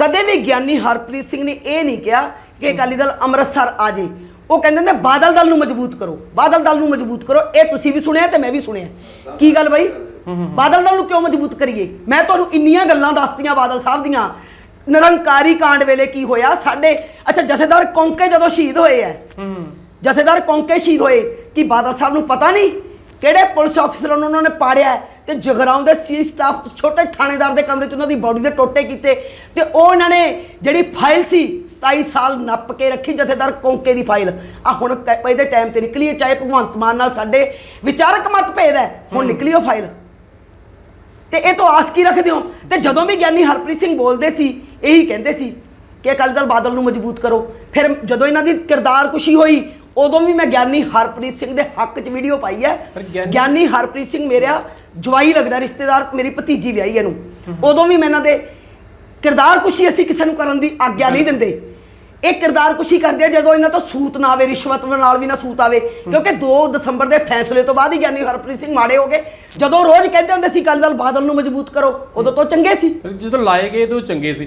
ਕਦੇ ਵੀ ਗਿਆਨੀ ਹਰਪ੍ਰੀਤ ਸਿੰਘ ਨੇ ਇਹ ਨਹੀਂ ਕਿਹਾ ਕਿ ਅਕਾਲੀ ਦਲ ਅੰਮ੍ਰਿਤਸਰ ਆ ਜੇ। ਉਹ ਕਹਿੰਦੇ ਨੇ ਬਾਦਲ ਦਲ ਨੂੰ ਮਜ਼ਬੂਤ ਕਰੋ, ਬਾਦਲ ਦਲ ਨੂੰ ਮਜ਼ਬੂਤ ਕਰੋ। ਇਹ ਤੁਸੀਂ ਵੀ ਸੁਣਿਆ ਤੇ ਮੈਂ ਵੀ ਸੁਣਿਆ। ਕੀ ਗੱਲ ਬਾਈ? ਬਾਦਲ ਦਲ ਨੂੰ ਕਿਉਂ ਮਜ਼ਬੂਤ ਕਰੀਏ? ਮੈਂ ਤੁਹਾਨੂੰ ਇੰਨੀਆਂ ਗੱਲਾਂ ਦੱਸਤੀਆਂ ਬਾਦਲ ਸਾਹਿਬ ਦੀਆਂ। ਨਿਰੰਕਾਰੀ ਕਾਂਡ ਵੇਲੇ ਕੀ ਹੋਇਆ? ਸਾਡੇ ਅੱਛਾ, ਜਥੇਦਾਰ ਕੌਂਕੇ ਜਦੋਂ ਸ਼ਹੀਦ ਹੋਏ ਐ ਜਥੇਦਾਰ ਕੌਂਕੇ ਸ਼ਹੀਦ ਹੋਏ, ਕਿ ਬਾਦਲ ਸਾਹਿਬ ਨੂੰ ਪਤਾ ਨਹੀਂ? ਕਿਹੜੇ ਪੁਲਿਸ ਅਫਸਰਾਂ ਨੂੰ ਉਹਨਾਂ ਨੇ ਪਾੜਿਆ ਤੇ ਜਗਰਾਉਂ ਦੇ ਸੀ ਸਟਾਫ ਛੋਟੇ ਥਾਣੇਦਾਰ ਦੇ ਕਮਰੇ 'ਚ ਉਹਨਾਂ ਦੀ ਬਾਡੀ ਦੇ ਟੋਟੇ ਕੀਤੇ ਤੇ ਉਹ ਇਹਨਾਂ ਨੇ ਜਿਹੜੀ ਫਾਈਲ ਸੀ 27 ਸਾਲ ਨੱਪ ਕੇ ਰੱਖੀ ਜਥੇਦਾਰ ਕੌਂਕੇ ਦੀ ਫਾਈਲ ਆ ਹੁਣ ਇਹਦੇ ਟਾਈਮ ਤੇ ਨਿਕਲੀ ਹੈ ਚਾਹੇ ਭਗਵੰਤ ਮਾਨ ਨਾਲ ਸਾਡੇ ਵਿਚਾਰਕ ਮਤਭੇਦ ਹੈ ਹੁਣ ਨਿਕਲੀ ਉਹ ਫਾਈਲ ਤੇ ਇਹ ਤੋਂ ਆਸ ਕੀ ਰੱਖਦੇ ਹੋ? ਤੇ ਜਦੋਂ ਵੀ ਗਿਆਨੀ ਹਰਪ੍ਰੀਤ ਸਿੰਘ ਬੋਲਦੇ ਸੀ ਇਹੀ ਕਹਿੰਦੇ ਸੀ ਕਿ ਅਕਾਲੀ ਦਲ ਬਾਦਲ ਨੂੰ ਮਜ਼ਬੂਤ ਕਰੋ। ਫਿਰ ਜਦੋਂ ਇਹਨਾਂ ਦੀ ਕਿਰਦਾਰ ਕੁਸ਼ੀ ਹੋਈ ਉਦੋਂ ਵੀ ਮੈਂ ਗਿਆਨੀ ਹਰਪ੍ਰੀਤ ਸਿੰਘ ਦੇ ਹੱਕ 'ਚ ਵੀਡੀਓ ਪਾਈ ਹੈ। ਗਿਆਨੀ- ਗਿਆਨੀ ਹਰਪ੍ਰੀਤ ਸਿੰਘ ਮੇਰਾ ਜਵਾਈ ਲੱਗਦਾ ਰਿਸ਼ਤੇਦਾਰ ਮੇਰੀ ਭਤੀਜੀ ਵਿਆਹੀ ਇਹਨੂੰ। ਉਦੋਂ ਵੀ ਮੈਂ ਇਹਨਾਂ ਦੇ ਕਿਰਦਾਰ ਕੁਸ਼ੀ ਅਸੀਂ ਕਿਸੇ ਨੂੰ ਕਰਨ ਦੀ ਆਗਿਆ ਨਹੀਂ ਦਿੰਦੇ। ਇਹ ਕਿਰਦਾਰ ਕੁਸ਼ੀ ਕਰਦੇ ਆ ਜਦੋਂ ਇਹਨਾਂ ਤੋਂ ਸੂਤ ਨਾ ਆਵੇ ਰਿਸ਼ਵਤ ਨਾਲ ਵੀ ਨਾ ਸੂਤ ਆਵੇ। ਕਿਉਂਕਿ 2 ਦਸੰਬਰ ਦੇ ਫੈਸਲੇ ਤੋਂ ਬਾਅਦ ਹੀ ਗਿਆਨੀ ਹਰਪ੍ਰੀਤ ਸਿੰਘ ਮਾੜੇ ਹੋ ਗਏ। ਜਦੋਂ ਰੋਜ਼ ਕਹਿੰਦੇ ਹੁੰਦੇ ਸੀ ਅਕਾਲੀ ਦਲ ਬਾਦਲ ਨੂੰ ਮਜ਼ਬੂਤ ਕਰੋ ਉਦੋਂ ਤੋਂ ਚੰਗੇ ਸੀ। ਪਰ ਜਦੋਂ ਲਾਏ ਗਏ ਤਾਂ ਉਹ ਚੰਗੇ ਸੀ।